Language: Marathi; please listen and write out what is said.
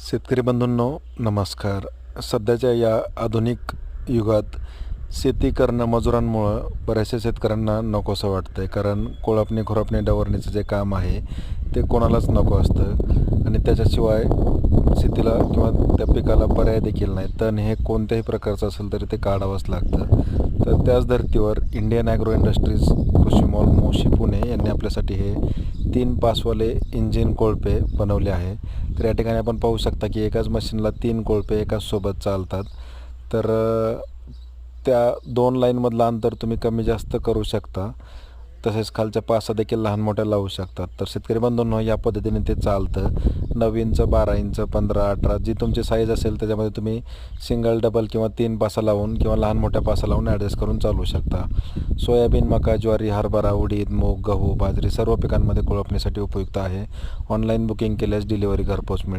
शेतकरी बंधूंनो नमस्कार. सध्याच्या या आधुनिक युगात शेती करणं मजुरांमुळं बऱ्याचशा शेतकऱ्यांना नकोसं वाटतं आहे कारण कोळपणी खुरपणी डवरणीचं जे काम आहे ते कोणालाच नको असतं. आणि त्याच्याशिवाय शेतीला किंवा त्या पिकाला पर्याय देखील नाही. तण हे कोणत्याही प्रकारचं असेल तरी ते काढावंच लागतं. तर त्याच धर्तीवर इंडियन ॲग्रो इंडस्ट्रीज कृषी मॉल मोशी हे तीन पासवाले इंजिन कोळपे बनवले आहे. तर या ठिकाणी आपण पाहू शकता की एकाच मशीनला तीन कोळपे एकाच सोबत चालतात. तर त्या दोन लाईनमधलं अंतर तुम्ही कमी जास्त करू शकता. तसेच खालच्या पासा देखील लहान मोठ्या लावू शकतात. तर शेतकरी बंधूंनो या पद्धतीने ते चालतं. नऊ इंच बारा इंच पंधरा अठरा जी तुमची साईज असेल त्याच्यामध्ये तुम्ही सिंगल डबल किंवा तीन पासा लावून किंवा लहान मोठ्या पासा लावून ॲडजस्ट करून चालवू शकता. सोयाबीन मका ज्वारी हरभरा उडीद मूग गहू बाजरी सर्व पिकांमध्ये कोळपणीसाठी उपयुक्त आहे. ऑनलाईन बुकिंग केल्यास डिलिव्हरी घरपोच मिळेल.